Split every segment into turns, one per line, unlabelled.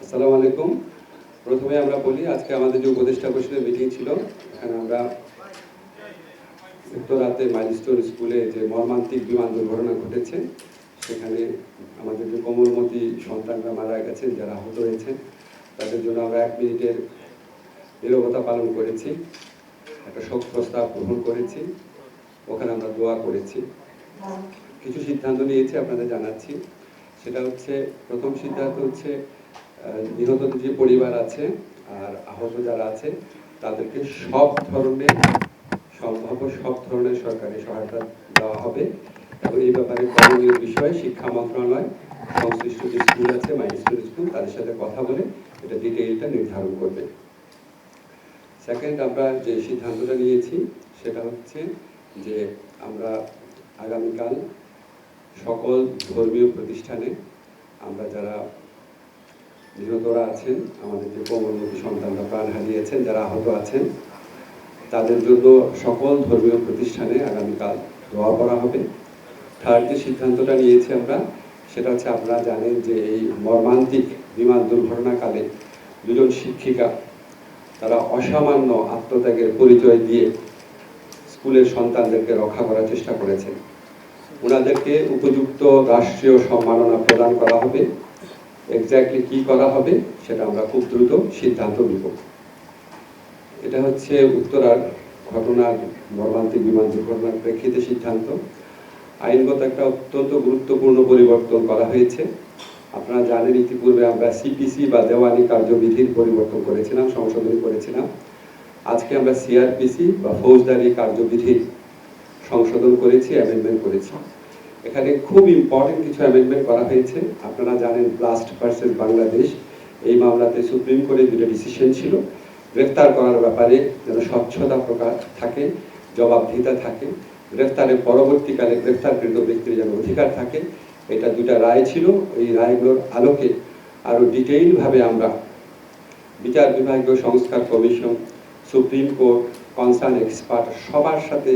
আসসালামু আলাইকুম। প্রথমে আমরা বলি, আজকে আমাদের যে উপদেষ্টা পরিষদের মিটিং ছিল, এখানে আমরা উত্তরাতে মাইলস্টোন স্কুলে যে মর্মান্তিক বিমান দুর্ঘটনা ঘটেছে, সেখানে আমাদের যে কোমলমতি সন্তানরা মারা গেছেন যারা আহত হয়েছেন তাদের জন্য আমরা এক মিনিটের নিরবতা পালন করেছি, একটা শোক প্রস্তাব গ্রহণ করেছি, ওখানে আমরা দোয়া করেছি। কিছু সিদ্ধান্ত নিয়েছি, আপনাদের জানাচ্ছি। সেটা হচ্ছে, প্রথম সিদ্ধান্ত হচ্ছে নিহত যে পরিবার আছে আর আহত যারা আছে, তাদেরকে সব ধরনের সম্ভাব্য সব ধরনের সরকারি সহায়তা দেওয়া হবে। এবং এই ব্যাপারে করণীয় বিষয়ে শিক্ষা মন্ত্রণালয়, সংশ্লিষ্ট যে স্কুল আছে মাইস্কুল স্কুল, তাদের সাথে কথা বলে এটা ডিটেইলটা নির্ধারণ করবে। সেকেন্ড আমরা যে সিদ্ধান্তটা নিয়েছি, সেটা হচ্ছে যে আমরা আগামীকাল সকল ধর্মীয় প্রতিষ্ঠানে আমরা যারা নিহতরা আছেন, আমাদের যে কোমলমতি সন্তানরা প্রাণ হারিয়েছেন, যারা আহত আছেন, তাদের জন্য সকল ধর্মীয় প্রতিষ্ঠানে আগামীকাল দোয়া করা হবে। থার্ড যে সিদ্ধান্তটা নিয়েছি আমরা, সেটা হচ্ছে আপনারা জানেন যে এই মর্মান্তিক বিমান দুর্ঘটনাকালে দুজন শিক্ষিকা, তারা অসামান্য আত্মত্যাগের পরিচয় দিয়ে স্কুলের সন্তানদেরকে রক্ষা করার চেষ্টা করেছেন। ওনাদেরকে উপযুক্ত রাষ্ট্রীয় সম্মাননা প্রদান করা হবে। এক্স্যাক্টলি কি করা হবে সেটা আমরা খুব দ্রুত সিদ্ধান্ত নিব। এটা হচ্ছে উত্তরার ঘটনার মর্মান্তিক বিমান দুর্ঘটনার প্রেক্ষিতে সিদ্ধান্ত। আইনগত একটা অত্যন্ত গুরুত্বপূর্ণ পরিবর্তন করা হয়েছে। আপনারা জানেন, ইতিপূর্বে আমরা সিপিসি বা দেওয়ানি কার্যবিধির পরিবর্তন করেছিলাম, সংশোধনী করেছিলাম। আজকে আমরা সিআরপিসি বা ফৌজদারি কার্যবিধির সংশোধন করেছি অ্যামেন্ডমেন্ট করেছি। এখানে খুব ইম্পর্টেন্ট কিছু অ্যামেন্ডমেন্ট করা হয়েছে। আপনারা জানেন ব্লাস্ট ভার্সেস বাংলাদেশ এই মামলাতে সুপ্রিম কোর্টের দুটো ডিসিশন ছিল। গ্রেফতার করার ব্যাপারে যেন স্বচ্ছতা প্রকাশ থাকে, জবাবদিহিতা থাকে। গ্রেফতারের পরবর্তীকালে গ্রেফতারকৃত ব্যক্তির যেন অধিকার থাকে, এটা দুটা রায় ছিল। এই রায়গুলোর আলোকে আরও ডিটেইলভাবে আমরা বিচার বিভাগীয় সংস্কার commission supreme court concern expert সবার সাথে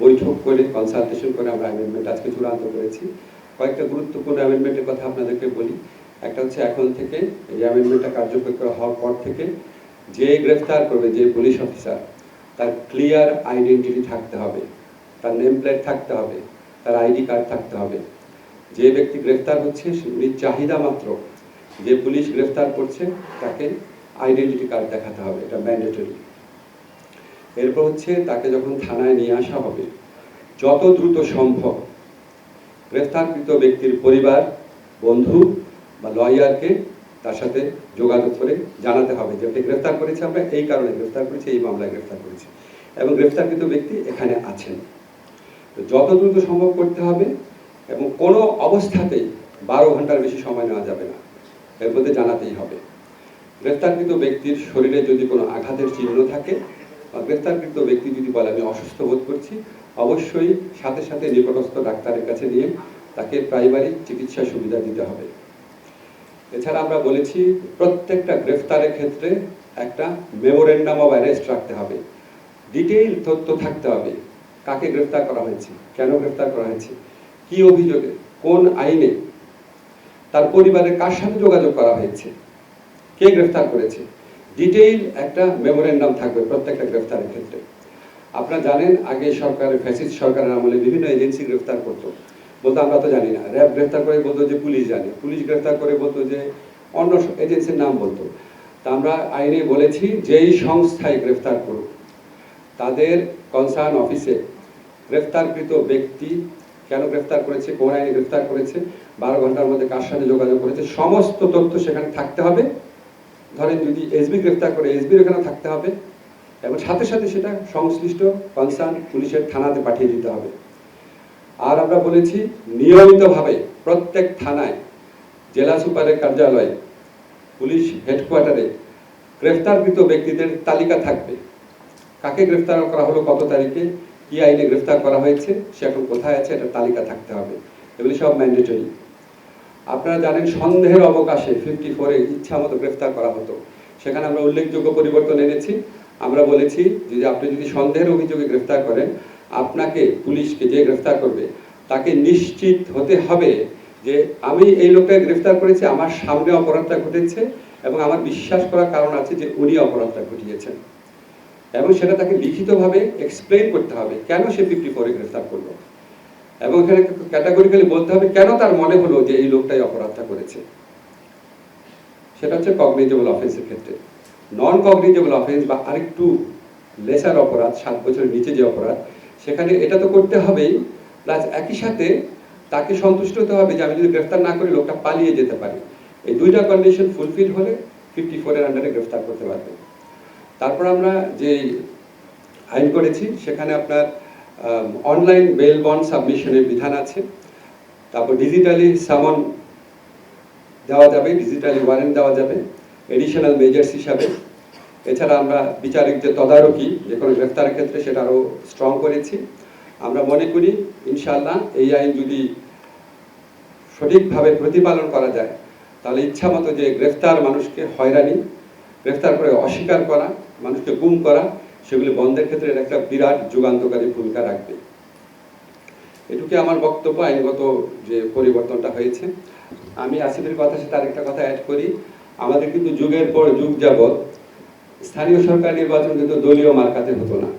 বৈঠক করে কনসালটেশন করে আমরা অ্যামেন্ডমেন্ট আজকে চূড়ান্ত করেছি। কয়েকটা গুরুত্বপূর্ণ অ্যামেন্ডমেন্টের কথা আপনাদেরকে বলি। একটা হচ্ছে এখন থেকে এই অ্যামেন্ডমেন্টটা কার্যকর করা হওয়ার পর থেকে যে গ্রেফতার করবে যে পুলিশ অফিসার তার ক্লিয়ার আইডেন্টিটি থাকতে হবে, তার নেম প্লেট থাকতে হবে, তার আইডি কার্ড থাকতে হবে। যে ব্যক্তি গ্রেফতার হচ্ছে উনি চাহিদা মাত্র যে পুলিশ গ্রেফতার করছে, তাকে আইডেন্টিটি কার্ড দেখাতে হবে, এটা ম্যান্ডেটরি এরপর হচ্ছে তাকে যখন থানায় নিয়ে আসা হবে, যত দ্রুত সম্ভব গ্রেফতারকৃত ব্যক্তির পরিবার, বন্ধু বা লয়ারকে তার সাথে যোগাযোগ করে জানাতে হবে যে গ্রেফতার করেছে, আমরা এই কারণে গ্রেফতার করেছি, এই মামলায় গ্রেফতার করেছি। এবং গ্রেফতারকৃত ব্যক্তি এখানে আছেন। তো যত দ্রুত সম্ভব করতে হবে এবং কোনো অবস্থাতেই বারো ঘণ্টার বেশি সময় নেওয়া যাবে না। এর মধ্যে জানাতেই হবে। গ্রেফতারকৃত ব্যক্তির শরীরে যদি কোনো আঘাতের চিহ্ন থাকে গ্রেফতারকৃত ব্যক্তি যদি বলে, আমি অসুস্থ বোধ করছি, অবশ্যই সাথে সাথে নিকটস্থ ডাক্তারের কাছে নিয়ে তাকে প্রাইমারি চিকিৎসা সুবিধা দিতে হবে। এছাড়া আমরা বলেছি, প্রত্যেকটা গ্রেফতারের ক্ষেত্রে একটা মেমোরেন্ডাম অফ অ্যারেস্ট রাখতে হবে। ডিটেইল তথ্য থাকতে হবে, কাকে গ্রেফতার করা হয়েছে, কেন গ্রেফতার করা হয়েছে, কি অভিযোগে, কোন আইনে, তার পরিবারের কার সাথে যোগাযোগ করা হয়েছে, কে গ্রেফতার করেছে ডিটেইল একটা মেমোরেন্ডাম থাকবে প্রত্যেকটা গ্রেফতারের ক্ষেত্রে। আপনারা জানেন, আগে সরকারের ফ্যাসিস্ট সরকারের আমলে বিভিন্ন এজেন্সি গ্রেফতার করতো। বলতো, আমরা তো জানি না। র্যাব গ্রেফতার করে বলতো যে পুলিশ জানে। পুলিশ গ্রেফতার করে বলতো যে অন্য এজেন্সির নাম বলতো। তা আমরা আইনে বলেছি, যেই সংস্থায় গ্রেফতার করুক, তাদের কনসার্ন অফিসে গ্রেফতারকৃত ব্যক্তি কেন গ্রেফতার করেছে, কোন আইনে গ্রেফতার করেছে, বারো ঘণ্টার মধ্যে কার সাথে যোগাযোগ করেছে, সমস্ত তথ্য সেখানে থাকতে হবে। ধরেন যদি এসবি গ্রেফতার করে এসবির ওখানে থাকতে হবে এবং সাথে সাথে সেটা সংশ্লিষ্ট কনসার্ন পুলিশের থানাতে পাঠিয়ে দিতে হবে। আর আমরা বলেছি, নিয়মিতভাবে প্রত্যেক থানায়, জেলা সুপারের কার্যালয়ে, পুলিশ হেডকোয়ার্টারে গ্রেফতারকৃত ব্যক্তিদের তালিকা থাকবে। কাকে গ্রেফতার করা হলো, কত তারিখে, কি আইনে গ্রেফতার করা হয়েছে, সে এখন কোথায় আছে, এটা তালিকা থাকতে হবে। এগুলি সব ম্যান্ডেটরি আপনারা জানেন সন্দেহের অবকাশে ফিফটি ফোরে ইচ্ছা মতো গ্রেফতার করা হতো। সেখানে আমরা উল্লেখযোগ্য পরিবর্তন এনেছি। আমরা বলেছি যে আপনি যদি সন্দেহের অভিযোগে গ্রেফতার করেন, আপনাকে পুলিশকে যে গ্রেফতার করবে, তাকে নিশ্চিত হতে হবে যে আমি এই লোকটাকে গ্রেফতার করেছি, আমার সামনে অপরাধটা ঘটেছে এবং আমার বিশ্বাস করার কারণ আছে যে উনি অপরাধটা ঘটিয়েছেন। এবং সেটা তাকে লিখিতভাবে এক্সপ্লেন করতে হবে কেন সে ফিফটি ফোরে গ্রেফতার করল। এবং এখানে ক্যাটাগরিক্যালি বলতে হবে কেন তার মনে হলো যে এই লোকটাই অপরাধটা করেছে। সেটা হচ্ছে কগনিজেবল অফেন্সের ক্ষেত্রে। নন কগনিজেবল অফেন্স বা আরেকটু লেসার অপরাধ, সাত বছরের নিচে যে অপরাধ, সেখানে এটা তো করতে হবেই প্লাস একই সাথে তাকে সন্তুষ্ট হতে হবে যে আমি যদি গ্রেফতার না করি, লোকটা পালিয়ে যেতে পারে। এই দুইটা কন্ডিশন ফুলফিল হলে ফিফটি ফোরের আন্ডারে গ্রেফতার করতে পারবে। তারপর আমরা যে আইন করেছি, সেখানে আপনার অনলাইন বেল বন্ড সাবমিশনের বিধান আছে। তারপর ডিজিটালি সামন দেওয়া যাবে ডিজিটালি ওয়ারেন্ট দেওয়া যাবে এডিশনাল মেজার্স হিসাবে। এছাড়া আমরা বিচারিক যে তদারকি, যে কোনো গ্রেফতারের ক্ষেত্রে সেটা আরও স্ট্রং করেছি। আমরা মনে করি ইনশাল্লাহ এই আইন যদি সঠিকভাবে প্রতিপালন করা যায়, তাহলে ইচ্ছা মতো যে গ্রেফতার মানুষকে হয়রানি, গ্রেফতার করে অস্বীকার করা, মানুষকে গুম করা সেগুলি বন্ধের ক্ষেত্রে একটা বিরাট যুগান্তকারী ভূমিকা রাখবে। এটুকু আমার বক্তব্য, আইনগত যে পরিবর্তনটা হয়েছে। আমি আসিফের কথা সাথে আরেকটা কথা অ্যাড করি। আমাদের কিন্তু যুগের পর যুগ যাবৎ স্থানীয় সরকার নির্বাচন কিন্তু দলীয় মার্কাতে হতো না।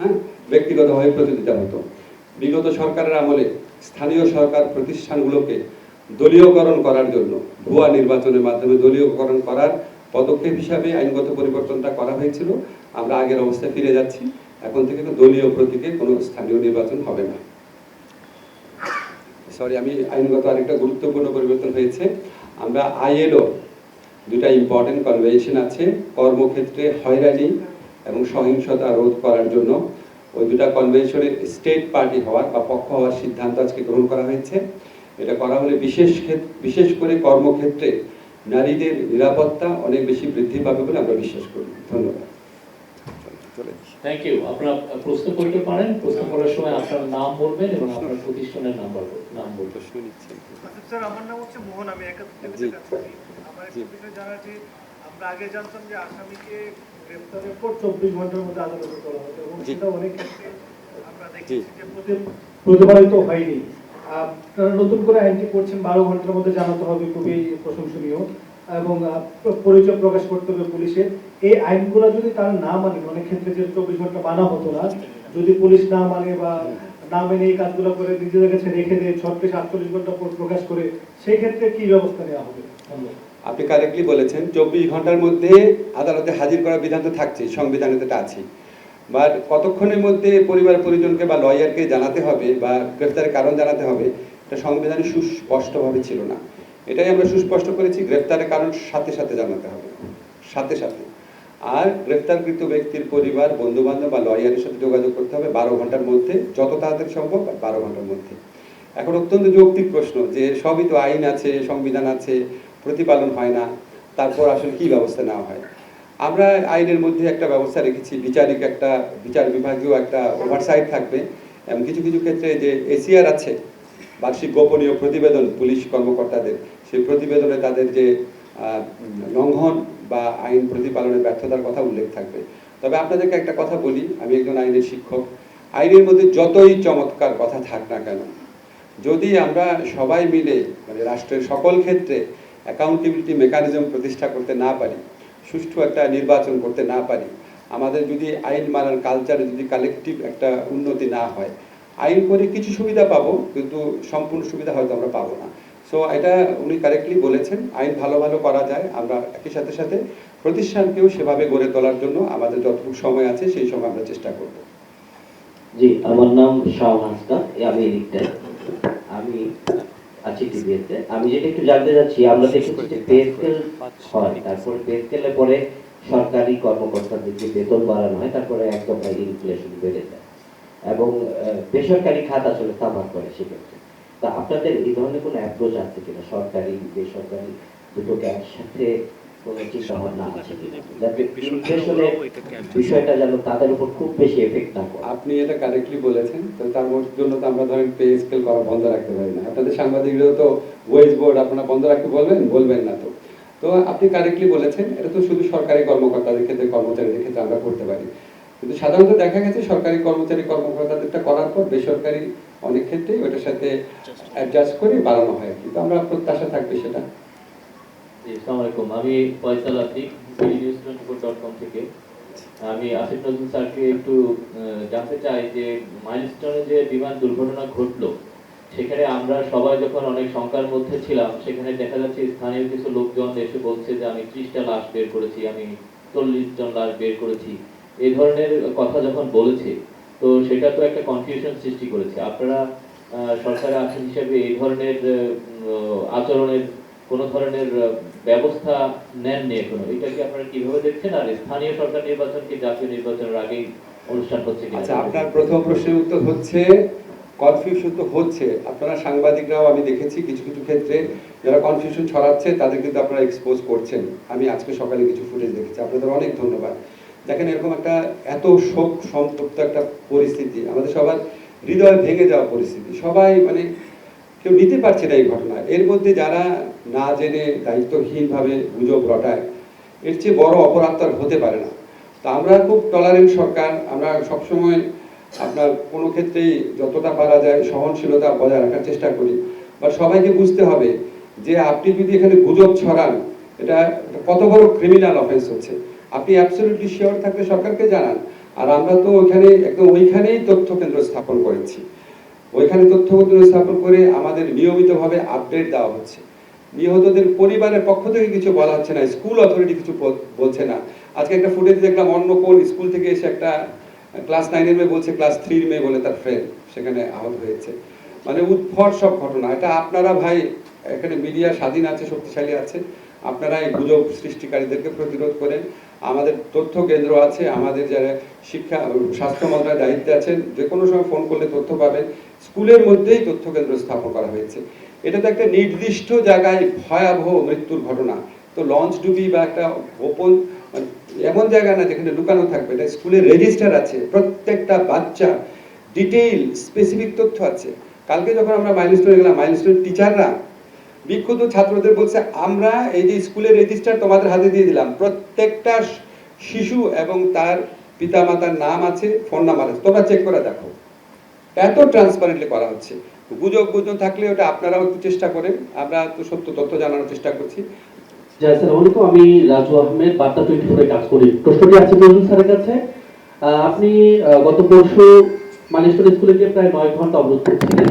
হ্যাঁ? ব্যক্তিগতভাবে প্রতিযোগিতা হতো। বিগত সরকারের আমলে স্থানীয় সরকার প্রতিষ্ঠানগুলোকে দলীয়করণ করার জন্য ভুয়া নির্বাচনের মাধ্যমে দলীয়করণ করার পদক্ষেপ হিসাবে আইনগত পরিবর্তনটা করা হয়েছিল। আমরা আগের অবস্থায় ফিরে যাচ্ছি। এখন থেকে দলীয় প্রতীকে কোনো স্থানীয় নির্বাচন হবে না। সরি আমি আইনগত আরেকটা গুরুত্বপূর্ণ পরিবর্তন হয়েছে। আমরা আইএলও দুটা ইম্পর্টেন্ট কনভেনশন আছে। কর্মক্ষেত্রে হয়রানি এবং সহিংসতা রোধ করার জন্য। ওই দুটা কনভেনশনের স্টেট পার্টি হওয়ার বা পক্ষ হওয়ার সিদ্ধান্ত আজকে গ্রহণ করা হয়েছে। এটা করা হলে বিশেষ বিশেষ করে কর্মক্ষেত্রে নারীদের নিরাপত্তা অনেক বেশি বৃদ্ধি পাবে বলে আমরা বিশ্বাস করি। ধন্যবাদ।
থ্যাংক ইউ আপনারা প্রশ্ন করতে পারেন। প্রশ্ন করার সময় আপনার নাম বলবেন এবং আপনার প্রতিষ্ঠানের নাম বলবেন।
প্রশ্ন নিচ্ছেন
আসিফ স্যার আমার নাম হচ্ছে মোহন আমি একাত্তর করি আমার। একটা বিষয় জানা আছে আমরা আগে জানতাম যে আসামিকে গ্রেফতারের পর চব্বিশ ঘণ্টার মধ্যে আদালতে হতো এবং। সেটা অনেক ক্ষেত্রে আমরা। দেখেছি যে হয়নি। আপনারা নতুন করে আইনটি করছেন, বারো ঘণ্টার মধ্যে জানাতে হবে, খুবই প্রশংসনীয়। এবং পরিচয় প্রকাশ করতে হবে পুলিশের। এই আইনগুলো যদি তারা না মানে অনেক ক্ষেত্রে যে চব্বিশ ঘণ্টা মানা হতো না, যদি পুলিশ না মানে বা না মেনে এই কাজগুলো করে নিজেদের কাছে রেখে দেয়, ছত্রিশ, আটচল্লিশ ঘণ্টা পর প্রকাশ করে, সেই ক্ষেত্রে কি ব্যবস্থা নেওয়া হবে?
আপনি কারেক্টলি বলেছেন, চব্বিশ ঘণ্টার মধ্যে আদালতে হাজির করার বিধান তো থাকছে সংবিধানে তো আছে বাট কতক্ষণের মধ্যে পরিবার পরিজনকে বা লয়ারকে জানাতে হবে বা গ্রেফতারের কারণ জানাতে হবে, এটা সংবিধানে সুস্পষ্টভাবে ছিল না। এটাই আমরা সুস্পষ্ট করেছি, গ্রেফতারের কারণ সাথে সাথে জানাতে হবে। সাথে সাথে। আর গ্রেফতারকৃত ব্যক্তির পরিবার বন্ধু বান্ধব বা লয়ারের সাথে যোগাযোগ করতে হবে বারো ঘণ্টার মধ্যে, যত তাড়াতাড়ি সম্ভব বারো ঘণ্টার মধ্যে। এখন অত্যন্ত যৌক্তিক প্রশ্ন যে সবই তো আইন আছে, সংবিধান আছে, প্রতিপালন হয় না, তারপর আসলে কি ব্যবস্থা নেওয়া হয়? আমরা আইনের মধ্যে একটা ব্যবস্থা রেখেছি। বিচারিক একটা, বিচার বিভাগীয় একটা ওভারসাইট থাকবে। এবং কিছু কিছু ক্ষেত্রে যে এসিআর আছে, বার্ষিক গোপনীয় প্রতিবেদন পুলিশ কর্মকর্তাদের, সেই প্রতিবেদনে তাদের যে লঙ্ঘন বা আইন প্রতিপালনের ব্যর্থতার কথা উল্লেখ থাকবে। তবে আপনাদেরকে একটা কথা বলি, আমি একজন আইনের শিক্ষক। আইনের মধ্যে যতই চমৎকার কথা থাক না কেন, যদি আমরা সবাই মিলে মানে রাষ্ট্রের সকল ক্ষেত্রে অ্যাকাউন্টেবিলিটি মেকানিজম প্রতিষ্ঠা করতে না পারি সুষ্ঠু একটা নির্বাচন করতে না পারি। আমাদের যদি আইন মানার কালচারে যদি কালেকটিভ একটা উন্নতি না হয়, আইন করে কিছু সুবিধা পাবো, কিন্তু সম্পূর্ণ সুবিধা হয়তো আমরা পাবো না। সো এটা উনি কারেক্টলি বলেছেন, আইন ভালো ভালো করা যায়, আমরা একই সাথে সাথে প্রতিষ্ঠানকেও সেভাবে গড়ে তোলার জন্য আমাদের যতটুকু সময় আছে, সেই সময় আমরা চেষ্টা করব।
জি, আমার নাম শাহ হাসনা আমি আমি টিভিএতে আমি যেটা একটু জানতে চাচ্ছি আমরা দেখেছি যে পে স্কেল হয় তারপরে পে পরে সরকারি কর্মকর্তাদের যে বেতন বাড়ানো হয় তারপরে একদম ইনফ্লেশন বেড়ে যায়। এবং বেসরকারি খাত আসলে সাফার করে সেক্ষেত্রে। তা আপনাদের এই ধরনের কোনো অ্যাপ্রোচ আছে কিনা? সরকারি বেসরকারি দুটোকে একসাথে
এটা শুধু সরকারি কর্মকর্তাদের ক্ষেত্রে, কর্মচারীদের ক্ষেত্রে আমরা করতে পারি। কিন্তু সাধারণত দেখা গেছে সরকারি কর্মচারী, কর্মকর্তাদেরটা করার পর বেসরকারি অনেক ক্ষেত্রেই ওটার সাথে বাড়ানো হয়। কিন্তু আমরা প্রত্যাশা থাকবে সেটা।
আলাইকুম। আমি ফয়সাল আতিক থেকে। আমি আসিফ নজরুল স্যারকে একটু জানতে চাই যে মাইলস্টোনে যে বিমান দুর্ঘটনা ঘটলো সেখানে আমরা সবাই যখন অনেক শঙ্কার মধ্যে ছিলাম সেখানে দেখা যাচ্ছে স্থানীয় কিছু লোকজন এসে বলছে যে আমি ত্রিশটা লাশ বের করেছি আমি চল্লিশ জন লাশ বের করেছি। এই ধরনের কথা যখন বলেছে তো সেটা তো একটা কনফিউশন সৃষ্টি করেছে। আপনারা আহ, সরকারে আছেন হিসেবে এই ধরনের আচরণের কোনো ধরনের ব্যবস্থা নেননি এখনও। এটা কি আপনারা কীভাবে দেখছেন? আর স্থানীয় সরকার নির্বাচন কি জাতীয় নির্বাচনের আগেই অনুষ্ঠান হচ্ছে
আচ্ছা আপনার প্রথম প্রশ্নের উত্তর হচ্ছে কনফিউশন তো হচ্ছে। আপনারা সাংবাদিকরাও আমি দেখেছি কিছু কিছু ক্ষেত্রে যারা কনফিউশন ছড়াচ্ছে, তাদের কিন্তু আপনারা এক্সপোজ করছেন। আমি আজকে সকালে কিছু ফুটেজ দেখেছি। আপনাদের অনেক ধন্যবাদ। দেখেন, এরকম একটা এত শোক সন্তপ্ত একটা পরিস্থিতি। আমাদের সবার হৃদয় ভেঙে যাওয়া পরিস্থিতি। সবাই মানে কেউ নিতে পারছে না এই ঘটনা। এর মধ্যে যারা না জেনে দায়িত্বহীনভাবে গুজব রটায়। এর চেয়ে বড় অপরাধ তো আর হতে পারে না। তা আমরা খুব টলারেন্ট সরকার, আমরা সবসময় আপনার কোনো ক্ষেত্রেই যতটা পারা যায় সহনশীলতা বজায় রাখার চেষ্টা করি। বা সবাইকে বুঝতে হবে যে আপনি যদি এখানে গুজব ছড়ান, এটা কত বড় ক্রিমিনাল অফেন্স হচ্ছে। আপনি অ্যাবসলিউটলি শিওর থাকলে সরকারকে জানান। আর আমরা তো ওইখানে একদম ওইখানেই তথ্য কেন্দ্র স্থাপন করেছি। ওইখানে তথ্য কেন্দ্র স্থাপন করে আমাদের নিয়মিতভাবে আপডেট দেওয়া হচ্ছে। নিহতদের পরিবারের পক্ষ থেকে কিছু বলা হচ্ছে না স্কুল অথরিটি কিছু বলছে না। আজকে একটা ফুটেজ দেখলাম অন্য কোন স্কুল থেকে এসে একটা ক্লাস নাইনের মেয়ে বলছে ক্লাস থ্রির মেয়ে বলে তার ফ্রেন্ড সেখানে আহত হয়েছে। মানে উদ্ভট সব ঘটনা। এটা আপনারা ভাই, এখানে মিডিয়া স্বাধীন আছে, শক্তিশালী আছে। আপনারা এই গুজব সৃষ্টিকারীদেরকে প্রতিরোধ করেন। আমাদের তথ্য কেন্দ্র আছে, আমাদের যারা শিক্ষা, স্বাস্থ্য মন্ত্রণালয়ের দায়িত্বে আছেন, যে কোনো সময় ফোন করলে তথ্য পাবেন। স্কুলের মধ্যেই তথ্য কেন্দ্র স্থাপন করা হয়েছে। এটা তো একটা নির্দিষ্ট জায়গায় ভয়াবহ মৃত্যুর ঘটনা। তো লঞ্চ ডুবি বা একটা গোপন মানে এমন জায়গা না যেখানে লুকানো থাকবে, এটা স্কুলের রেজিস্টার আছে, প্রত্যেকটা বাচ্চা ডিটেইল স্পেসিফিক তথ্য আছে। কালকে যখন আমরা মাইলস্টোনে গেলাম মাইলস্টোন টিচাররা বিক্ষুব্ধ ছাত্রদের বলছে, আমরা এই যে স্কুলের রেজিস্টার তোমাদের হাতে দিয়ে দিলাম, প্রত্যেকটা শিশু এবং তার পিতা মাতার নাম আছে ফোন নাম্বার আছে, তোমরা চেক করে দেখো। এত ট্রান্সপারেন্টলি করা হচ্ছে। গুজব গুজব থাকলে ওটা আপনারাও একটু চেষ্টা করেন। আমরা তো সত্য তথ্য জানানোর চেষ্টা করছি।
আমি রাজু আহমেদ, বার্তা টোয়েন্টি ফোরে কাজ করি। প্রশ্নটি আছে স্যারের কাছে। আপনি গত পরশু মানেশ্বর স্কুলে গিয়ে প্রায় নয় ঘণ্টা অবরোধ করছিলেন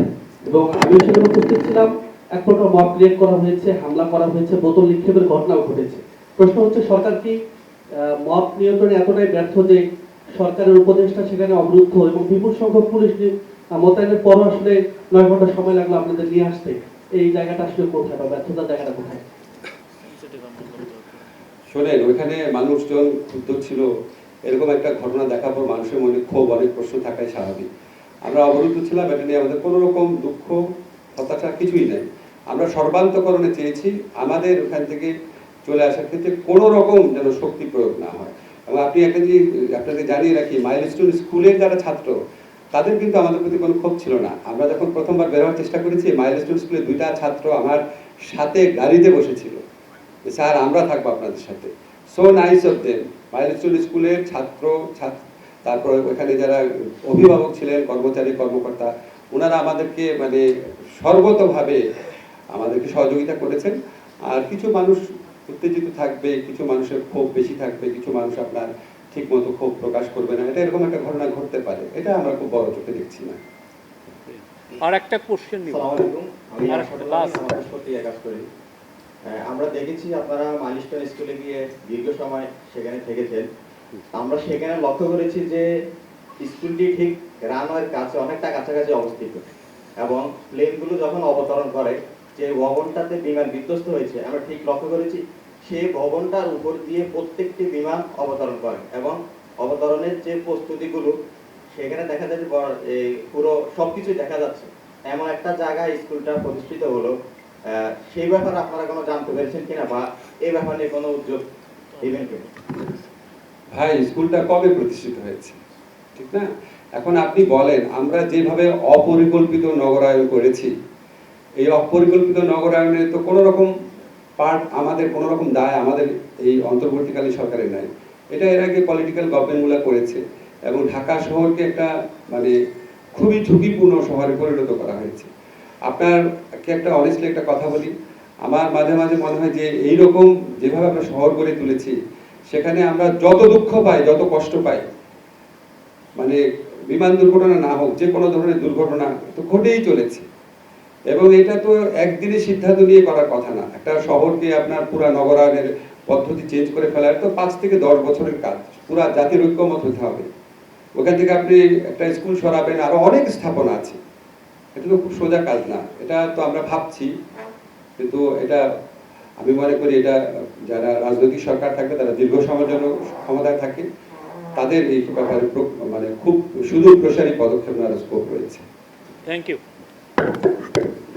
এবং আমি সেখানে উপস্থিত ছিলাম। এক প্রকার করা হয়েছে, হামলা করা হয়েছে, বোতল নিক্ষেপের ঘটনাও ঘটেছে। প্রশ্ন হচ্ছে, সরকার কি মব নিয়ন্ত্রণে এতটাই ব্যর্থ যে সরকারের উপদেষ্টা সেখানে অবরুদ্ধ এবং বিপুল সংখ্যক পুলিশ মোতায়েনের পরও আসলে নয় ঘণ্টা সময় লাগল আপনাদের নিয়ে আসতে। এই জায়গাটা আসলে কোথায় বা ব্যর্থতার জায়গাটা কোথায়?
শোনেন, ওইখানে মানুষজন ক্ষুব্ধ ছিল। এরকম একটা ঘটনা দেখার পর মানুষের মনে ক্ষোভ, অনেক প্রশ্ন থাকাই স্বাভাবিক। আমরা অবরুদ্ধ ছিলাম, এটা নিয়ে আমাদের কোনো রকম দুঃখ, হতাশা কিছুই নেই। আমরা সর্বান্তকরণে চেয়েছি, আমাদের ওখান থেকে চলে আসার ক্ষেত্রে কোনো রকম যেন শক্তি প্রয়োগ না হয়। এবং আপনি একটা যে আপনাদের জানিয়ে রাখি, মাইলস্টোন স্কুলের যারা ছাত্র তাদের কিন্তু আমাদের প্রতি কোনো ক্ষোভ ছিল না। আমরা যখন প্রথমবার বেরোবার চেষ্টা করেছি, মাইলস্টোন স্কুলের দুইটা ছাত্র আমার সাথে গাড়িতে বসেছিল। স্যার, আমরা থাকব আপনাদের সাথে। So nice of them milestone স্কুলের ছাত্র ছাত্র, তারপর ওখানে যারা অভিভাবক ছিলেন, কর্মচারী, কর্মকর্তা, ওনারা আমাদেরকে মানে সর্বতভাবে আমাদেরকে সহযোগিতা করেছেন। আর কিছু মানুষ উত্তেজিত থাকবে, কিছু মানুষের ক্ষোভ বেশি থাকবে, কিছু মানুষ আপনার ঠিক মতো ক্ষোভ প্রকাশ করবে না। এটা এরকম একটা ঘটনা ঘটতে পারে। এটা আমরা খুব বড় চোখে দেখছি না।
আর একটা কোশ্চেন নিব।
আহ, আমরা দেখেছি আপনারা মাইলস্টোন স্কুলে গিয়ে দীর্ঘ সময় সেখানে থেকেছেন। আমরা সেখানে লক্ষ্য করেছি যে স্কুলটি ঠিক রানওয়ের কাছে অনেকটা কাছাকাছি অবস্থিত। এবং প্লেনগুলো যখন অবতরণ করে যে ভবনটাতে বিমান বিধ্বস্ত হয়েছে আমরা ঠিক লক্ষ্য করেছি সেই ভবনটার উপর দিয়ে প্রত্যেকটি বিমান অবতরণ করে এবং অবতরণের যে প্রস্তুতিগুলো, সেখানে দেখা যায় যে বড়- এই পুরো সবকিছুই দেখা যাচ্ছে। এমন একটা জায়গায় স্কুলটা প্রতিষ্ঠিত হলো। সেই ব্যাপারে আপনারা কোনো জানতে পেরেছেন কিনা বা এই ব্যাপারে কোনো উদ্যোগ
ভাই, স্কুলটা কবে প্রতিষ্ঠিত হয়েছে? ঠিক না? এখন আপনি বলেন, আমরা যেভাবে অপরিকল্পিত নগরায়ন করেছি, এই অপরিকল্পিত নগরায়নে তো কোনো রকম পার্ট আমাদের কোনো রকম দায় আমাদের এই অন্তর্বর্তীকালীন সরকারের নাই। এটা এর আগে পলিটিক্যাল গভর্নমেন্টগুলো করেছে এবং ঢাকা শহরকে একটা মানে খুবই ঝুঁকিপূর্ণ শহরে পরিণত করা হয়েছে। আপনার কে একটা অনেস্টলি একটা কথা বলি, আমার মাঝে মাঝে মনে হয় যে এইরকম যেভাবে আমরা শহর গড়ে তুলেছি, সেখানে আমরা যত দুঃখ পাই, যত কষ্ট পাই মানে বিমান দুর্ঘটনা না হোক যে কোনো ধরনের দুর্ঘটনা তো ঘটেই চলেছে। এবং এটা তো একদিনে সিদ্ধান্ত নিয়ে করার কথা না। একটা শহরকে আপনার পুরা নগরায়নের পদ্ধতি চেঞ্জ করে ফেলার তো পাঁচ থেকে দশ বছরের কাজ। পুরা জাতির ঐক্যমত হতে হবে। ওখান থেকে আপনি একটা স্কুল সরাবেন, আরও অনেক স্থাপনা আছে। এটা তো খুব সোজা কাজ না। এটা তো আমরা ভাবছি, কিন্তু এটা আমি মনে করি এটা যারা রাজনৈতিক সরকার থাকে, তারা দীর্ঘ সময়ের জন্য ক্ষমতায় থাকে, তাদের এই ব্যাপারে মানে খুব সুদূর প্রসারী পদক্ষেপ নেওয়ার স্কোপ রয়েছে।
Thank you はい。